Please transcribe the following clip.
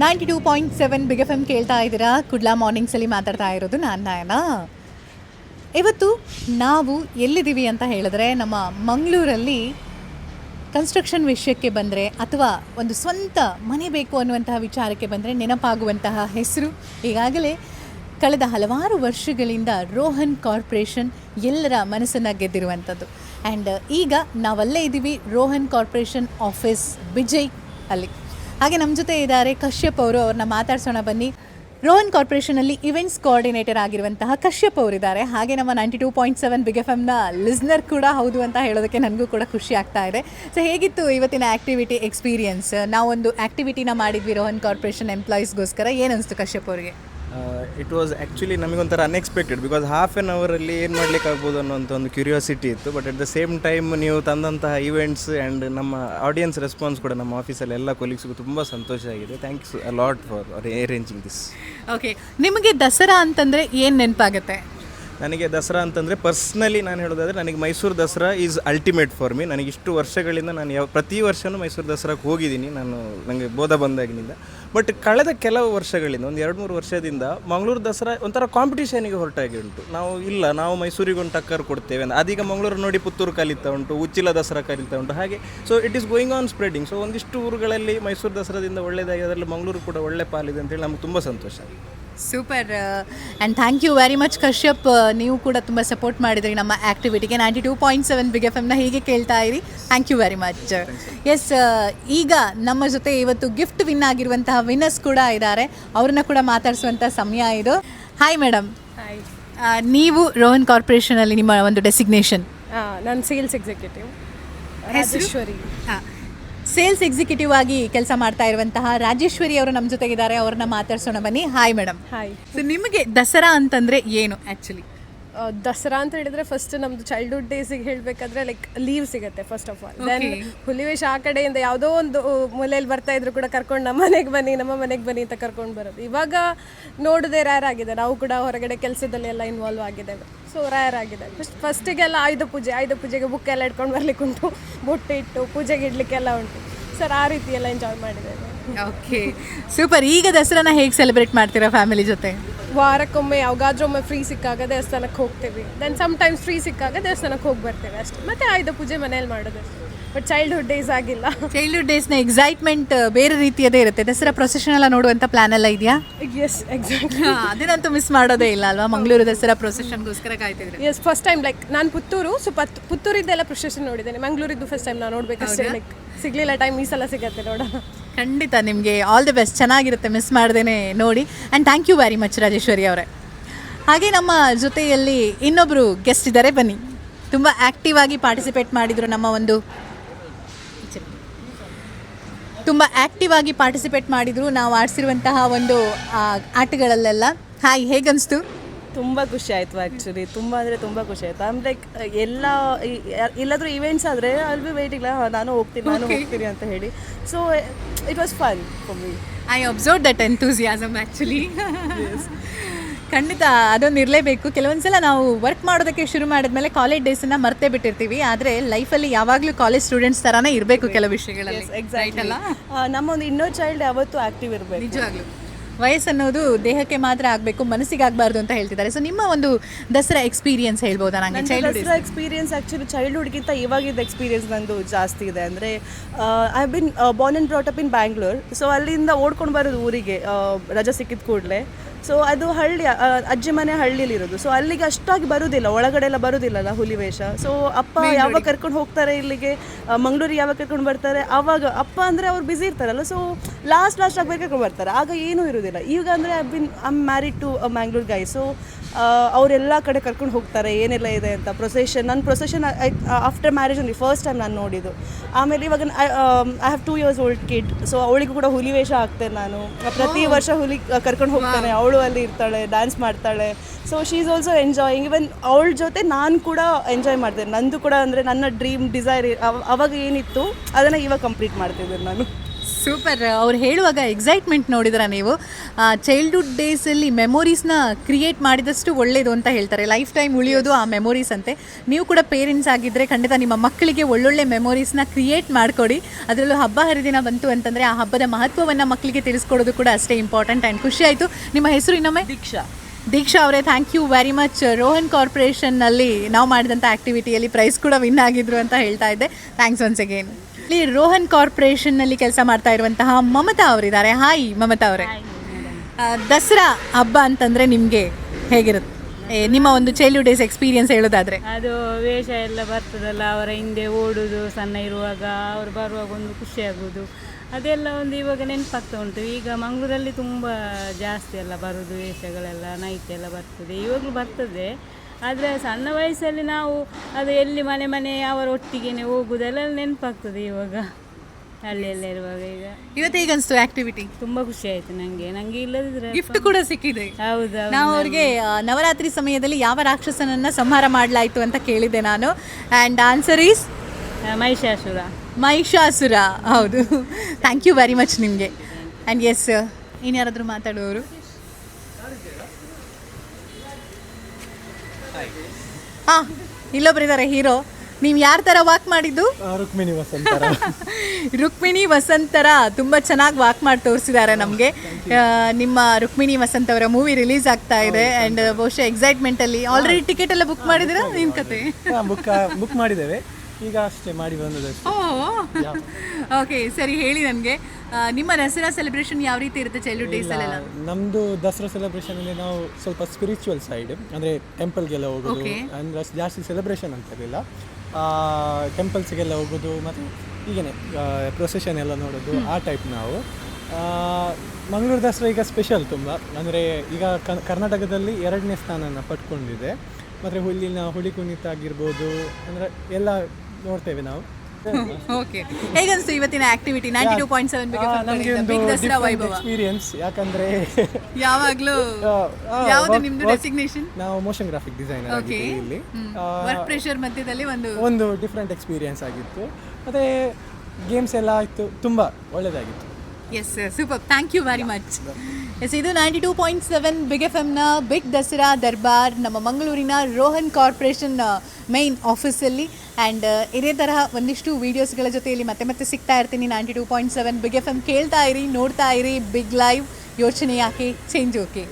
Ninety two point seven big F M ಕೇಳ್ತಾ ಇದ್ದೀರಾ? ಕುಡ್ಲಾ ಮಾರ್ನಿಂಗ್ಸಲ್ಲಿ ಮಾತಾಡ್ತಾ ಇರೋದು ನಾನು ನಯನ. ಇವತ್ತು ನಾವು ಎಲ್ಲಿದ್ದೀವಿ ಅಂತ ಹೇಳಿದ್ರೆ ನಮ್ಮ ಮಂಗಳೂರಲ್ಲಿ ಕನ್ಸ್ಟ್ರಕ್ಷನ್ ವಿಷಯಕ್ಕೆ ಬಂದರೆ ಅಥವಾ ಒಂದು ಸ್ವಂತ ಮನೆ ಬೇಕು ಅನ್ನುವಂತಹ ವಿಚಾರಕ್ಕೆ ಬಂದರೆ ನೆನಪಾಗುವಂತಹ ಹೆಸರು. ಈಗಾಗಲೇ ಕಳೆದ ಹಲವಾರು ವರ್ಷಗಳಿಂದ ರೋಹನ್ ಕಾರ್ಪೊರೇಷನ್ ಎಲ್ಲರ ಮನಸ್ಸನ್ನು ಗೆದ್ದಿರುವಂಥದ್ದು. ಆ್ಯಂಡ್ ಈಗ ನಾವಲ್ಲೇ ಇದ್ದೀವಿ ರೋಹನ್ ಕಾರ್ಪೊರೇಷನ್ ಆಫೀಸ್ ವಿಜಯ್ ಅಲ್ಲಿ. ಹಾಗೆ ನಮ್ಮ ಜೊತೆ ಇದ್ದಾರೆ ಕಶ್ಯಪ್ ಅವರು, ಅವ್ರನ್ನ ಮಾತಾಡ್ಸೋಣ ಬನ್ನಿ. ರೋಹನ್ ಕಾರ್ಪೊರೇಷನಲ್ಲಿ ಇವೆಂಟ್ಸ್ ಕೋಆರ್ಡಿನೇಟರ್ ಆಗಿರುವಂತಹ ಕಶ್ಯಪ್ ಅವರಿದ್ದಾರೆ ಹಾಗೆ ನಮ್ಮ ninety two point seven big F ಎಮ್ನ listener ಕೂಡ ಹೌದು ಅಂತ ಹೇಳೋದಕ್ಕೆ ನನಗೂ ಕೂಡ ಖುಷಿ ಆಗ್ತಾ ಇದೆ. ಸೊ ಹೇಗಿತ್ತು ಇವತ್ತಿನ ಆ್ಯಕ್ಟಿವಿಟಿ ಎಕ್ಸ್ಪೀರಿಯನ್ಸ್? ನಾವೊಂದು ಆ್ಯಕ್ಟಿವಿಟಿನ ಮಾಡಿದ್ವಿ ರೋಹನ್ ಕಾರ್ಪೊರೇಷನ್ ಎಂಪ್ಲಾಯೀಸ್ಗೋಸ್ಕರ. ಏನನ್ನಿಸ್ತು ಕಶ್ಯಪ್ ಅವರಿಗೆ? ಇಟ್ ವಾಸ್ ಆ್ಯಕ್ಚುಲಿ ನಮಗೊಂಥರ ಅನ್ಎಕ್ಸ್ಪೆಕ್ಟೆಡ್ ಬಿಕಾಸ್ ಹಾಫ್ ಆನ್ ಅವರಲ್ಲಿ ಏನು ಮಾಡ್ಲಿಕ್ಕೆ ಆಗ್ಬೋದು ಅನ್ನೋಂಥ ಒಂದು ಕ್ಯೂರಿಯಾಸಿಟಿ ಇತ್ತು. But at the same time ನೀವು ತಂದಂತಹ ಈವೆಂಟ್ಸ್ ಆ್ಯಂಡ್ ನಮ್ಮ ಆಡಿಯನ್ಸ್ ರೆಸ್ಪಾನ್ಸ್ ಕೂಡ ನಮ್ಮ ಆಫೀಸಲ್ಲಿ ಎಲ್ಲ ಕೊಲೀಗ್ಸ್ಗೂ ತುಂಬ ಸಂತೋಷ ಆಗಿದೆ. Thanks a lot for arranging this okay ನಿಮಗೆ ದಸರಾ ಅಂತಂದರೆ ಏನು ನೆನಪಾಗುತ್ತೆ? ನನಗೆ ದಸರಾ ಅಂತಂದರೆ ಪರ್ಸ್ನಲಿ ನಾನು ಹೇಳೋದಾದರೆ ನನಗೆ Mysuru Dasara is ultimate for me ನನಗೆ ಇಷ್ಟು ವರ್ಷಗಳಿಂದ ನಾನು ಯಾವ ಪ್ರತಿ ವರ್ಷವೂ ಮೈಸೂರು ದಸರಾಕ್ಕೆ ಹೋಗಿದ್ದೀನಿ. ನಾನು ನನಗೆ ಬೋಧ ಬಂದಾಗಿನಿಂದ. ಬಟ್ ಕಳೆದ ಕೆಲವು ವರ್ಷಗಳಿಂದ, ಒಂದು ಎರಡು ಮೂರು ವರ್ಷದಿಂದ ಮಂಗಳೂರು ದಸರಾ ಒಂಥರ ಕಾಂಪಿಟೇಷನಿಗೆ ಹೊರಟಾಗಿ ಉಂಟು. ನಾವು ಇಲ್ಲ, ನಾವು ಮೈಸೂರಿಗೆ ಒಂದು ಟಕ್ಕರ್ ಕೊಡ್ತೇವೆ ಅಂತ. ಅದೀಗ ಮಂಗಳೂರು ನೋಡಿ ಪುತ್ತೂರು ಕಲಿತಾ ಉಂಟು, ಉಚ್ಚಿಲ ದಸರಾ ಕಲಿತಾ ಉಂಟು. ಹಾಗೆ so it is going on spreading so ಒಂದಿಷ್ಟು ಊರುಗಳಲ್ಲಿ ಮೈಸೂರು ದಸರಾದಿಂದ ಒಳ್ಳೆಯದಾಗಿ ಅದರಲ್ಲಿ ಮಂಗಳೂರು ಕೂಡ ಒಳ್ಳೆ ಪಾಲಿದೆ ಅಂತೇಳಿ ನಮ್ಗೆ ತುಂಬ ಸಂತೋಷ. Super and thank you very much Kashyap Uh, ನೀವು ಕೂಡ ತುಂಬ ಸಪೋರ್ಟ್ ಮಾಡಿದ್ರಿ ನಮ್ಮ ಆ್ಯಕ್ಟಿವಿಟಿಗೆ ninety two point seven big F ಎಮ್ನ ಹೀಗೆ ಕೇಳ್ತಾ ಇರಿ. Thank you very much yes ಈಗ ನಮ್ಮ ಜೊತೆ ಇವತ್ತು ಗಿಫ್ಟ್ ವಿನ್ ಆಗಿರುವಂತಹ ವಿನ್ನರ್ಸ್ ಕೂಡ ಇದ್ದಾರೆ. ಅವ್ರನ್ನ ಕೂಡ ಮಾತಾಡಿಸುವಂಥ ಸಮಯ ಇದು. ಹಾಯ್ ಮೇಡಮ್ ಹಾಯ್ ನೀವು ರೋಹನ್ ಕಾರ್ಪೊರೇಷನಲ್ಲಿ ನಿಮ್ಮ ಒಂದು ಡೆಸಿಗ್ನೇಷನ್ ನಾನು sales executive Rajeshwari sales executive ಆಗಿ ಕೆಲಸ ಮಾಡ್ತಾ ಇರುವಂತಹ ರಾಜೇಶ್ವರಿ ಅವರು ನಮ್ಮ ಜೊತೆಗಿದ್ದಾರೆ ಅವ್ರನ್ನ ಮಾತಾಡ್ಸೋಣ ಬನ್ನಿ. ಹಾಯ್ ಮೇಡಮ್ ಹಾಯ್ ಸೊ ನಿಮಗೆ ದಸರಾ ಅಂತಂದ್ರೆ ಏನು ಆ್ಯಕ್ಚುಲಿ ದಸರಾ ಅಂತ ಹೇಳಿದ್ರೆ ಫಸ್ಟ್ ನಮ್ದು ಚೈಲ್ಡ್ಹುಡ್ ಡೇಸಿಗೆ ಹೇಳಬೇಕಾದ್ರೆ ಲೈಕ್ ಲೀವ್ ಸಿಗುತ್ತೆ ಫಸ್ಟ್ ಆಫ್ ಆಲ್ ದೆನ್ ಹುಲಿವೇಶ ಆ ಕಡೆಯಿಂದ ಯಾವುದೋ ಒಂದು ಮೂಲೆಯಲ್ಲಿ ಬರ್ತಾ ಇದ್ರು ಕೂಡ ಕರ್ಕೊಂಡು ನಮ್ಮ ಮನೆಗೆ ಬನ್ನಿ ನಮ್ಮ ಮನೆಗೆ ಬನ್ನಿ ಅಂತ ಕರ್ಕೊಂಡು ಬರೋದು. ಇವಾಗ ನೋಡದೆ ರ್ಯಾರ್ ಆಗಿದೆ. ನಾವು ಕೂಡ ಹೊರಗಡೆ ಕೆಲಸದಲ್ಲಿ ಎಲ್ಲ ಇನ್ವಾಲ್ವ್ ಆಗಿದ್ದೇವೆ. ಸೊ ರ್ಯಾರ್ ಆಗಿದೆ. ಫಸ್ಟ್ ಫಸ್ಟಿಗೆಲ್ಲ ಆಯುಧ ಪೂಜೆ ಆಯುಧ ಪೂಜೆಗೆ ಬುಕ್ ಎಲ್ಲ ಇಟ್ಕೊಂಡು ಬರ್ಲಿಕ್ಕೆ ಉಂಟು. ಬೊಟ್ಟೆ ಇಟ್ಟು ಪೂಜೆಗೆ ಇಡ್ಲಿಕ್ಕೆಲ್ಲ ಉಂಟು. ಸರ್ ಆ ರೀತಿ ಎಲ್ಲ ಎಂಜಾಯ್ ಮಾಡಿದ್ದೇವೆ. ಓಕೆ ಸೂಪರ್ ಈಗ ದಸರಾನ ಹೇಗೆ ಸೆಲೆಬ್ರೇಟ್ ಮಾಡ್ತೀರಾ ಫ್ಯಾಮಿಲಿ ಜೊತೆ? ವಾರಕ್ಕೊಮ್ಮೆ ಯಾವಾಗಾದ್ರೂ ಒಮ್ಮೆ ಫ್ರೀ ಸಿಕ್ಕಾಗ ದೇವಸ್ಥಾನಕ್ಕೆ ಹೋಗ್ತೀವಿ. ದೆನ್ ಸಮ್ ಟೈಮ್ಸ್ ಫ್ರೀ ಸಿಕ್ಕಾಗ ದೇವಸ್ಥಾನಕ್ಕೆ ಹೋಗಿ ಬರ್ತೇವೆ ಅಷ್ಟೇ. ಮತ್ತೆ ಆಯುಧ ಪೂಜೆ ಮನೇಲಿ ಮಾಡೋದು ಬಟ್ ಚೈಲ್ಡ್ಹುಡ್ ಡೇಸ್ ಆಗಿಲ್ಲ. ಚೈಲ್ಡ್ಹುಡ್ ಡೇಸ್ನ ಎಕ್ಸೈಟ್ಮೆಂಟ್ ಬೇರೆ ರೀತಿಯದೇ ಇರುತ್ತೆ. ದಸರಾ ಪ್ರೊಸೆಷನ್ ಎಲ್ಲ ನೋಡುವಂಥ ಪ್ಲಾನ್ ಎಲ್ಲ ಇದೆಯಾ? ಎಸ್ ಎಕ್ಸಾಕ್ಟ್ಲಿ ಅದೇನಂತೂ ಮಿಸ್ ಮಾಡೋದೇ ಇಲ್ಲ ಅಲ್ವಾ? ಮಂಗಳೂರು ದಸರಾ ಪ್ರೊಸೆಷನ್ಗೋಸ್ಕರ ಕಾಯ್ತಿದ್ರೆ. ಎಸ್ ಫಸ್ಟ್ ಟೈಮ್ ಲೈಕ್ ನಾನು ಪುತ್ತೂರು ಸೊ ಪತ್ ಪುತ್ತೂರಿದ್ದೆಲ್ಲ ಪ್ರೊಸೆಷನ್ ನೋಡಿದ್ದೇನೆ. ಮಂಗಳೂರಿದ್ದು ಫಸ್ಟ್ ಟೈಮ್ ನಾನು ನೋಡ್ಬೇಕಷ್ಟೇ ಲೈಕ್ ಸಿಗ್ಲಿಲ್ಲ ಟೈಮ್ ಈ ಸಲ ಸಿಗತ್ತೆ ನೋಡೋಣ. ಖಂಡಿತ ನಿಮಗೆ ಆಲ್ ದಿ ಬೆಸ್ಟ್ ಚೆನ್ನಾಗಿರುತ್ತೆ. ಮಿಸ್ ಮಾಡ್ದೇನೆ ನೋಡಿ. And thank you very much Rajeshwari ಅವರೇ. ಹಾಗೆ ನಮ್ಮ ಜೊತೆಯಲ್ಲಿ ಇನ್ನೊಬ್ಬರು ಗೆಸ್ಟ್ ಇದ್ದಾರೆ. ಬನ್ನಿ. ತುಂಬ ಆ್ಯಕ್ಟಿವ್ ಆಗಿ ಪಾರ್ಟಿಸಿಪೇಟ್ ಮಾಡಿದರು ನಮ್ಮ ಒಂದು ತುಂಬ ಆ್ಯಕ್ಟಿವ್ ಆಗಿ ಪಾರ್ಟಿಸಿಪೇಟ್ ಮಾಡಿದರು. ನಾವು ಆಡಿಸಿರುವಂತಹ ಒಂದು ಆಟಗಳಲ್ಲೆಲ್ಲ. ಹಾಯ್ ಹೇಗನ್ನಿಸ್ತು ತುಂಬ ಖುಷಿ ಆಯಿತು ಆ್ಯಕ್ಚುಲಿ ತುಂಬ ಅಂದರೆ ತುಂಬ ಖುಷಿ ಆಯಿತು. ಆಮ್ ಲೈಕ್ ಎಲ್ಲ ಎಲ್ಲಾದರೂ ಇವೆಂಟ್ಸ್ ಆದರೆ ಅಲ್ಲಿ ಬಿ ವೆಯ್ಟ್ ಇಲ್ಲ ನಾನು ಹೋಗ್ತೀನಿ ನಾನು ಹೋಗ್ತೀನಿ ಅಂತ ಹೇಳಿ. So it was fun for me I observe that enthusiasm actually ಖಂಡಿತ ಅದೊಂದು ಇರಲೇಬೇಕು. ಕೆಲವೊಂದು ಸಲ ನಾವು ವರ್ಕ್ ಮಾಡೋದಕ್ಕೆ ಶುರು ಮಾಡಿದ್ಮೇಲೆ ಕಾಲೇಜ್ ಡೇಸನ್ನು ಮರ್ತೇ ಬಿಟ್ಟಿರ್ತೀವಿ. ಆದರೆ ಲೈಫಲ್ಲಿ ಯಾವಾಗಲೂ ಕಾಲೇಜ್ ಸ್ಟೂಡೆಂಟ್ಸ್ ಥರನೇ ಇರಬೇಕು ಕೆಲವು ವಿಷಯಗಳಲ್ಲಿ. ಅಲ್ಲ? ನಮ್ಮ ಒಂದು ಇನ್ನೋ ಚೈಲ್ಡ್ ಯಾವತ್ತೂ ಆ್ಯಕ್ಟಿವ್ ಇರಬೇಕು. ನಿಜವಾಗ್ಲೂ. ವಯಸ್ಸನ್ನೋದು ದೇಹಕ್ಕೆ ಮಾತ್ರ ಆಗಬೇಕು ಮನಸ್ಸಿಗೆ ಆಗಬಾರ್ದು ಅಂತ ಹೇಳ್ತಿದ್ದಾರೆ. ಸೊ ನಿಮ್ಮ ಒಂದು ದಸರಾ ಎಕ್ಸ್ಪೀರಿಯನ್ಸ್ ಹೇಳ್ಬೋದಾ ನನಗೆ ಚೈಲ್ಡ್ಹುಡ್ ದಸರಾ ಎಕ್ಸ್ಪೀರಿಯನ್ಸ್ ಆ್ಯಕ್ಚುಲಿ ಚೈಲ್ಡ್ಹುಡ್ಗಿಂತ ಇವಾಗಿದ್ದ ಎಕ್ಸ್ಪೀರಿಯನ್ಸ್ ನಂದು ಜಾಸ್ತಿ ಇದೆ. ಅಂದರೆ I been born and brought up in Bangalore so ಅಲ್ಲಿಂದ ಓಡ್ಕೊಂಡು ಬರೋದು ಊರಿಗೆ ರಜಾ ರಜೆ ಸಿಕ್ಕಿದ ಕೂಡಲೇ. ಸೊ ಅದು ಹಳ್ಳಿ ಅಜ್ಜಿ ಮನೆ ಹಳ್ಳಿಲಿರೋದು. ಸೊ ಅಲ್ಲಿಗೆ ಅಷ್ಟಾಗಿ ಬರುವುದಿಲ್ಲ ಒಳಗಡೆ ಎಲ್ಲ ಬರುವುದಿಲ್ಲಲ್ಲ ಹುಲಿವೇಷ ಸೊ ಅಪ್ಪ ಯಾವಾಗ ಕರ್ಕೊಂಡು ಹೋಗ್ತಾರೆ ಇಲ್ಲಿಗೆ? ಮಂಗಳೂರಿಗೆ ಯಾವಾಗ ಕರ್ಕೊಂಡು ಬರ್ತಾರೆ? ಆವಾಗ ಅಪ್ಪ ಅಂದರೆ ಅವ್ರು ಬಿಸಿ ಇರ್ತಾರಲ್ಲ. ಸೊ ಲಾಸ್ಟ್ ಲಾಸ್ಟ್ ಆಗಿ ಕರ್ಕೊಂಡು ಬರ್ತಾರೆ. ಆಗ ಏನೂ ಇರೋದಿಲ್ಲ. ಈಗ ಅಂದರೆ I been I'm married to Mangalore guy so ಅವರೆಲ್ಲ ಕಡೆ ಕರ್ಕೊಂಡು ಹೋಗ್ತಾರೆ. ಏನೆಲ್ಲ ಇದೆ ಅಂತ. ಪ್ರೊಸೆಷನ್ ನನ್ನ ಪ್ರೊಸೆಷನ್ ಆಫ್ಟರ್ ಮ್ಯಾರೇಜ್ ಅಲ್ಲಿ ಫಸ್ಟ್ ಟೈಮ್ ನಾನು ನೋಡಿದ್ದು. ಆಮೇಲೆ ಇವಾಗ I have two years old kid so ಅವಳಿಗೂ ಕೂಡ ಹುಲಿ ವೇಷ ಹಾಕ್ತೇನೆ ನಾನು. ಪ್ರತಿ ವರ್ಷ ಹುಲಿ ಕರ್ಕೊಂಡು ಹೋಗ್ತಾನೆ. ಅವಳು ಅಲ್ಲಿ ಇರ್ತಾಳೆ ಡ್ಯಾನ್ಸ್ ಮಾಡ್ತಾಳೆ. So she is also enjoying even ಅವಳ ಜೊತೆ ನಾನು ಕೂಡ ಎಂಜಾಯ್ ಮಾಡ್ತೇನೆ ನಂದು ಕೂಡ ಅಂದರೆ ನನ್ನ ಡ್ರೀಮ್ ಡಿಸೈರ್ ಅವಾಗ ಏನಿತ್ತು, ಅದನ್ನು ಇವಾಗ ಕಂಪ್ಲೀಟ್ ಮಾಡ್ತಿದ್ದೀನಿ ನಾನು. ಸೂಪರ್. ಅವ್ರು ಹೇಳುವಾಗ ಎಕ್ಸೈಟ್ಮೆಂಟ್ ನೋಡಿದ್ರ ನೀವು? ಚೈಲ್ಡ್ಹುಡ್ ಡೇಸಲ್ಲಿ ಮೆಮೊರೀಸ್ನ ಕ್ರಿಯೇಟ್ ಮಾಡಿದಷ್ಟು ಒಳ್ಳೆಯದು ಅಂತ ಹೇಳ್ತಾರೆ. ಲೈಫ್ ಟೈಮ್ ಉಳಿಯೋದು ಆ ಮೆಮೊರೀಸ್ ಅಂತೆ. ನೀವು ಕೂಡ ಪೇರೆಂಟ್ಸ್ ಆಗಿದ್ದರೆ ಖಂಡಿತ ನಿಮ್ಮ ಮಕ್ಕಳಿಗೆ ಒಳ್ಳೊಳ್ಳೆ ಮೆಮೊರೀಸ್ನ ಕ್ರಿಯೇಟ್ ಮಾಡಿಕೊಡಿ. ಅದರಲ್ಲೂ ಹಬ್ಬ ಹರಿದಿನ ಬಂತು ಅಂತಂದರೆ ಆ ಹಬ್ಬದ ಮಹತ್ವವನ್ನು ಮಕ್ಕಳಿಗೆ ತಿಳಿಸ್ಕೊಡೋದು ಕೂಡ ಅಷ್ಟೇ ಇಂಪಾರ್ಟೆಂಟ್ ಆ್ಯಂಡ್ ಖುಷಿ ಆಯಿತು. ನಿಮ್ಮ ಹೆಸರು ಇನ್ನೊಮ್ಮೆ? ದೀಕ್ಷಾ. ದೀಕ್ಷಾ ಅವರೇ thank you very much Rohan ಕಾರ್ಪೊರೇಷನ್ನಲ್ಲಿ ನಾವು ಮಾಡಿದಂಥ ಆ್ಯಕ್ಟಿವಿಟಿಯಲ್ಲಿ ಪ್ರೈಸ್ ಕೂಡ ವಿನ್ ಆಗಿದ್ರು ಅಂತ ಹೇಳ್ತಾ ಇದ್ದೆ. ಥ್ಯಾಂಕ್ಸ್ ಒನ್ಸ್ ಅಗೇನ್ ಇಲ್ಲಿ ರೋಹನ್ ಕಾರ್ಪೊರೇಷನ್ನಲ್ಲಿ ಕೆಲಸ ಮಾಡ್ತಾ ಇರುವಂತಹ ಮಮತಾ ಅವರಿದ್ದಾರೆ. ಹಾಯ್ ಮಮತಾ ಅವರೇ. ದಸರಾ ಹಬ್ಬ ಅಂತಂದ್ರೆ ನಿಮಗೆ ಹೇಗಿರುತ್ತೆ? ಏ, ನಿಮ್ಮ ಒಂದು ಚೈಲ್ಡ್ಹುಡ್ ಡೇಸ್ ಎಕ್ಸ್ಪೀರಿಯನ್ಸ್ ಹೇಳೋದಾದ್ರೆ. ಅದು ವೇಷ ಎಲ್ಲ ಬರ್ತದಲ್ಲ ಅವರ ಹಿಂದೆ ಓಡುದು ಸಣ್ಣ ಇರುವಾಗ ಅವ್ರು ಬರುವಾಗ ಒಂದು ಖುಷಿ ಆಗುದು ಅದೆಲ್ಲ ಒಂದು ಇವಾಗ ನೆನಪಾಗ್ತಾ ಉಂಟು. ಈಗ ಮಂಗಳೂರಲ್ಲಿ ತುಂಬ ಜಾಸ್ತಿ ಎಲ್ಲ ಬರೋದು ವೇಷಗಳೆಲ್ಲ ನೈಟ್ ಎಲ್ಲ ಬರ್ತದೆ. ಇವಾಗಲೂ ಬರ್ತದೆ. ಆದರೆ ಸಣ್ಣ ವಯಸ್ಸಲ್ಲಿ ನಾವು ಅದು ಎಲ್ಲಿ ಮನೆ ಮನೆ ಅವರ ಒಟ್ಟಿಗೆ ಹೋಗುದೆಲ್ಲ ನೆನಪಾಗ್ತದೆ ಇವಾಗ ಅಲ್ಲೆಲ್ಲ ಇರುವಾಗ ಈಗ. ಇವತ್ತು ಈಗ ಅನಿಸ್ತು ಆ್ಯಕ್ಟಿವಿಟಿ ತುಂಬ ಖುಷಿ ಆಯ್ತು ನನಗೆ ನನಗೆ ಇಲ್ಲದಿದ್ರೆ ಗಿಫ್ಟ್ ಕೂಡ ಸಿಕ್ಕಿದೆ. ಹೌದಾ ನಾವು ಅವ್ರಿಗೆ ನವರಾತ್ರಿ ಸಮಯದಲ್ಲಿ ಯಾವ ರಾಕ್ಷಸನನ್ನ ಸಂಹಾರ ಮಾಡಲಾಯಿತು ಅಂತ ಕೇಳಿದೆ ನಾನು. And answer is Mahishasura. Mahishasura ಹೌದು. ಥ್ಯಾಂಕ್ ಯು ವೆರಿ ಮಚ್ ನಿಮಗೆ. ಆ್ಯಂಡ್ ಎಸ್ ಇನ್ಯಾರಾದರೂ ಮಾತಾಡುವವರು? ಹಾಂ ಇಲ್ಲೊಬ್ರು ಇದ್ದಾರೆ ಹೀರೋ. ನೀವು ಯಾರ ಥರ ವಾಕ್ ಮಾಡಿದ್ದು? ರುಕ್ಮಿಣಿ ವಸಂತರ. ರುಕ್ಮಿಣಿ ವಸಂತರ ತುಂಬ ಚೆನ್ನಾಗಿ ವಾಕ್ ಮಾಡಿ ತೋರಿಸಿದ್ದಾರೆ ನಮಗೆ. ನಿಮ್ಮ ರುಕ್ಮಿಣಿ ವಸಂತ ಅವರ ಮೂವಿ ರಿಲೀಸ್ ಆಗ್ತಾ ಇದೆ ಆ್ಯಂಡ್ ಬಹುಶಃ ಎಕ್ಸೈಟ್ಮೆಂಟಲ್ಲಿ ಆಲ್ರೆಡಿ ಟಿಕೆಟ್ ಎಲ್ಲ ಬುಕ್ ಮಾಡಿದಿರಾ ನಿಮ್ಮ ಕತೆ. ಬುಕ್ ಬುಕ್ ಮಾಡಿದ್ದೇವೆ. ಈಗ ಅಷ್ಟೇ ಮಾಡಿ ಬಂದದ್ದು ಓಕೆ ಸರಿ ಹೇಳಿ ನನಗೆ. ನಿಮ್ಮ ದಸರಾ ಸೆಲೆಬ್ರೇಷನ್ ಯಾವ ರೀತಿ ಇರುತ್ತೆ ಚೈಲ್ಡ್ಹುಡ್ ಡೇಸಲ್ಲೆಲ್ಲ ನಮ್ಮದು ದಸರಾ ಸೆಲೆಬ್ರೇಷನ್ ಅಲ್ಲಿ ನಾವು ಸ್ವಲ್ಪ ಸ್ಪಿರಿಚುವಲ್ ಸೈಡ್ ಅಂದರೆ ಟೆಂಪಲ್ಗೆಲ್ಲ ಹೋಗೋದು ಅಂದರೆ ಜಾಸ್ತಿ ಸೆಲೆಬ್ರೇಷನ್ ಅಂತ ಇರಲಿಲ್ಲ ಟೆಂಪಲ್ಸ್ಗೆಲ್ಲ ಹೋಗೋದು ಮತ್ತು ಹೀಗೇನೆ ಪ್ರೊಸೆಷನ್ ಎಲ್ಲ ನೋಡೋದು ಆ ಟೈಪ್ ನಾವು. ಮಂಗಳೂರು ದಸರಾ ಈಗ ಸ್ಪೆಷಲ್ ತುಂಬ ಅಂದರೆ ಈಗ ಕನ್- ಕರ್ನಾಟಕದಲ್ಲಿ ಎರಡನೇ ಸ್ಥಾನನ ಪಡ್ಕೊಂಡಿದೆ. ಮತ್ತು ಹುಲ್ಲಿನ ಹುಲಿ ಕುಣಿತ ಆಗಿರ್ಬೋದು ಅಂದರೆ ಎಲ್ಲ ನೋಡ್ತೇವೆ ನಾವು. ಓಕೆ ಹೇಗನ್ಸ್ತು ಇವತ್ತಿನ activity ninety two point seven ನಮಗೆ ಒಂದು ದಸರಾ ವೈಭವ. ಎಕ್ಸ್ಪೀರಿಯನ್ಸ್ ಯಾಕಂದ್ರೆ ಯಾವಾಗಲೂ? ಯಾವುದು ನಿಮ್ದು ಡೆಸಿಗ್ನೇಷನ್ ನಾವು ಮೋಷನ್ ಗ್ರಾಫಿಕ್ ಡಿಸೈನರ್ ಓಕೆ ಆಗಿದ್ದೀವಿ ಇಲ್ಲಿ. ವರ್ಕ್ ಪ್ರೆಷರ್ ಮಧ್ಯದಲ್ಲಿ ಒಂದು ಒಂದು ಡಿಫ್ರೆಂಟ್ ಎಕ್ಸ್ಪೀರಿಯನ್ಸ್ ಆಗಿತ್ತು. ಮತ್ತೆ ಗೇಮ್ಸ್ ಎಲ್ಲ ಆಯಿತು. ತುಂಬ ಒಳ್ಳೆಯದಾಗಿತ್ತು yes super thank you very much yes, ಇದು ninety two point seven big F ಎಮ್ನ big Dasara Darbar ನಮ್ಮ ಮಂಗಳೂರಿನ ರೋಹನ್ ಕಾರ್ಪೊರೇಷನ್ ಮೈನ್ ಆಫೀಸಲ್ಲಿ ಆ್ಯಂಡ್ ಇದೇ ತರಹ ಒಂದಿಷ್ಟು ವೀಡಿಯೋಸ್ಗಳ ಜೊತೆಯಲ್ಲಿ ಮತ್ತೆ ಮತ್ತೆ ಸಿಗ್ತಾ ಇರ್ತೀನಿ. Ninety two point seven big F M ಕೇಳ್ತಾ ಇರಿ, ನೋಡ್ತಾ ಇರಿ ಬಿಗ್ ಲೈವ್ ಯೋಚನೆ ಯಾಕೆ ಚೇಂಜ್ ಓಕೆ